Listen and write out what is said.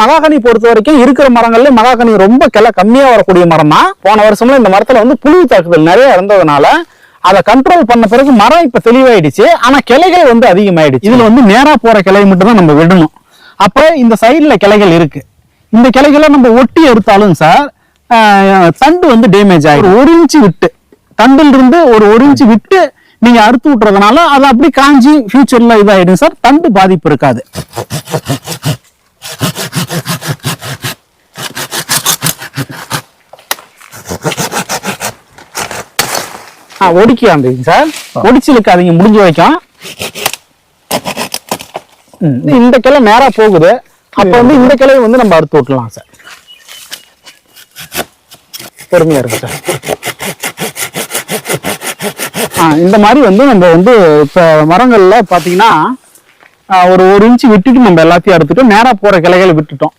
மகாகனி பொறுத்த வரைக்கும் இருக்கிற மரங்கள்ல மகாகனி ரொம்ப கிளை கம்மியா வரக்கூடிய மரம் தான் போன வருஷம்ல இந்த மரத்துல வந்து புழு தாக்குதல் நிறைய இருந்ததுனால அதை கண்ட்ரோல் பண்ண பிறகு மரம் இப்ப தெளிவாயிடுச்சு. ஆனா கிளைகள் வந்து அதிகமாயிடுச்சு. இதுல வந்து நேரா போற கிளை மட்டும் தான் நம்ம விடணும். அப்ப இந்த சைட்ல கிளைகள் இருக்கு. இந்த கிளைகளை நம்ம ஒட்டி எடுத்தாலும் சார் தண்டு வந்து டேமேஜ் ஆகிடும் ஒரு இன்ச்சு விட்டு. தண்டில் இருந்து ஒரு ஒரு இன்ச்சு விட்டு நீங்க அறுத்து விட்டுறதுனால அது அப்படி காஞ்சி ஃபியூச்சர்ல இதாயிடும் சார். தண்டு பாதிப்பு இருக்காது. ஆ ஒடிக்காந்தீங்க சார். ஒடிச்சிலுக்காதீங்க முடிஞ்ச வரைக்கும். இந்த கிளை நேரா போகுது. அப்ப வந்து இந்த கிளையை வந்து நம்ம அறுத்து விட்டுலாம் சார். பொறுமையா இருக்கு சார். ஆ இந்த மாதிரி வந்து நம்ம வந்து இப்ப மரங்கள்ல பாத்தீங்கன்னா ஒரு ஒரு இன்ச்சு விட்டுட்டு நம்ம எல்லாத்தையும் அறுத்துட்டு நேரா போற கிளைகளை விட்டுட்டோம்.